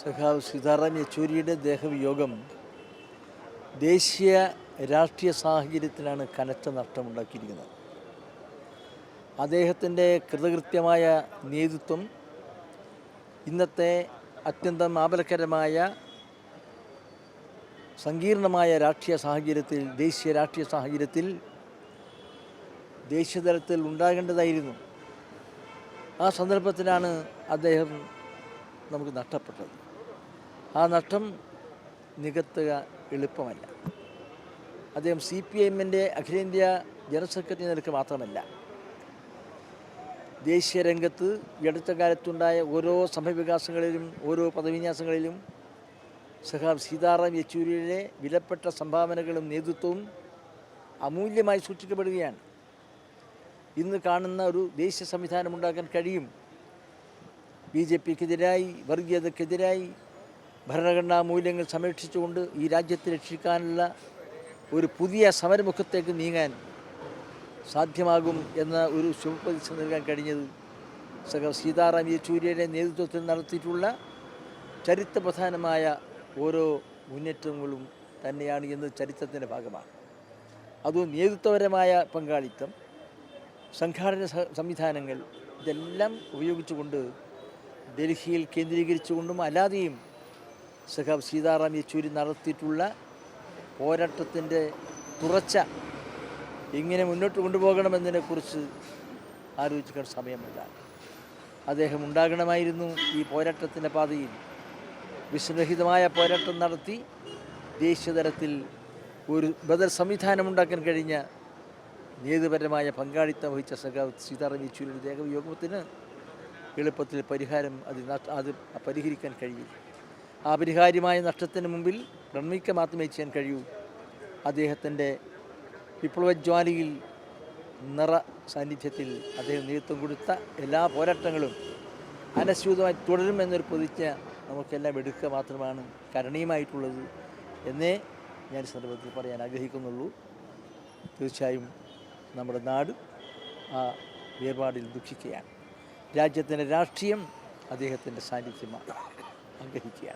സഖാവ് സീതാറാം യെച്ചൂരിയുടെ ദേഹവിയോഗം ദേശീയ രാഷ്ട്രീയ സാഹചര്യത്തിലാണ് കനത്ത നഷ്ടമുണ്ടാക്കിയിരിക്കുന്നത്. അദ്ദേഹത്തിന്റെ കൃതകൃത്യമായ നേതൃത്വം ഇന്നത്തെ അത്യന്തം ആപലക്കരമായ സങ്കീർണമായ രാഷ്ട്രീയ സാഹചര്യത്തിൽ ദേശീയ രാഷ്ട്രീയ സാഹചര്യത്തിൽ ദേശീയതലത്തിൽ ഉണ്ടാകേണ്ടതായിരുന്നു. ആ സന്ദർഭത്തിലാണ് അദ്ദേഹം നമുക്ക് നഷ്ടപ്പെട്ടത്. ആ നഷ്ടം നികത്തുക എളുപ്പമല്ല. അദ്ദേഹം സി പി എമ്മിന്റെ അഖിലേന്ത്യാ ജനറൽ സെക്രട്ടറി നിലയ്ക്ക് മാത്രമല്ല ദേശീയ രംഗത്ത് ഈ അടുത്ത കാലത്തുണ്ടായ ഓരോ സംഭവവികാസങ്ങളിലും ഓരോ പദവിന്യാസങ്ങളിലും സഹാബ് സീതാറാം യെച്ചൂരിയുടെ വിലപ്പെട്ട സംഭാവനകളും നേതൃത്വവും അമൂല്യമായി സൂക്ഷിക്കപ്പെടുകയാണ്. ഇന്ന് കാണുന്ന ഒരു ദേശീയ സംവിധാനം ഉണ്ടാക്കാൻ കഴിയും. ബി ജെ പിക്കെതിരായി വർഗീയതക്കെതിരായി ഭരണഘടനാ മൂല്യങ്ങൾ സംരക്ഷിച്ചുകൊണ്ട് ഈ രാജ്യത്തെ രക്ഷിക്കാനുള്ള ഒരു പുതിയ സമരമുഖത്തേക്ക് നീങ്ങാൻ സാധ്യമാകും എന്ന ഒരു ശുഭപ്രതീക്ഷ നൽകാൻ കഴിഞ്ഞത് സഹ സീതാറാം യെച്ചൂരിയുടെ നേതൃത്വത്തിൽ നടത്തിയിട്ടുള്ള ചരിത്രപ്രധാനമായ ഓരോ മുന്നേറ്റങ്ങളും തന്നെയാണ് എന്ന് ചരിത്രത്തിന്റെ ഭാഗമാണ്. അത് നേതൃത്വപരമായ പങ്കാളിത്തം സംഘാടന സംവിധാനങ്ങൾ ഇതെല്ലാം ഉപയോഗിച്ചുകൊണ്ട് ഡൽഹിയിൽ കേന്ദ്രീകരിച്ചുകൊണ്ടും അല്ലാതെയും സഖാബ് സീതാറാം യെച്ചൂരി നടത്തിയിട്ടുള്ള പോരാട്ടത്തിന്റെ തുറച്ച ഇങ്ങനെ മുന്നോട്ട് കൊണ്ടുപോകണമെന്നതിനെക്കുറിച്ച് ആലോചിക്കാൻ സമയമല്ല. അദ്ദേഹം ഉണ്ടാകണമായിരുന്നു ഈ പോരാട്ടത്തിന്റെ പാതയിൽ. വിശ്രഹിതമായ പോരാട്ടം നടത്തി ദേശീയതലത്തിൽ ഒരു ബദൽ സംവിധാനം ഉണ്ടാക്കാൻ കഴിഞ്ഞ നീതിപരമായ പങ്കാളിത്തം വഹിച്ച സഖാവ് സീതാറാം യെച്ചൂരിയുടെ ദേഹവിയോഗത്തിന് എളുപ്പത്തിൽ പരിഹാരം അത് അത് പരിഹരിക്കാൻ കഴിയും ആ പരിഹാര്യമായ നഷ്ടത്തിന് മുമ്പിൽ പ്രണമിക്ക മാത്രമേ ചെയ്യാൻ കഴിയൂ. അദ്ദേഹത്തിന്റെ വിപ്ലവജ്വാലിയിൽ നിറ സാന്നിധ്യത്തിൽ അദ്ദേഹം നേതൃത്വം കൊടുത്ത എല്ലാ പോരാട്ടങ്ങളും അനശ്യൂതമായി തുടരുമെന്നൊരു പ്രതിജ്ഞ നമുക്കെല്ലാം എടുക്കുക മാത്രമാണ് കരണീയമായിട്ടുള്ളത് എന്നേ ഞാൻ സന്ദർഭത്തിൽ പറയാൻ ആഗ്രഹിക്കുന്നുള്ളൂ. തീർച്ചയായും നമ്മുടെ നാട് ആ വേർപാടിൽ ദുഃഖിക്കുകയാണ്. രാജ്യത്തിന്റെ രാഷ്ട്രീയം അദ്ദേഹത്തിന്റെ സാന്നിധ്യമാണ്. 我跟你讲。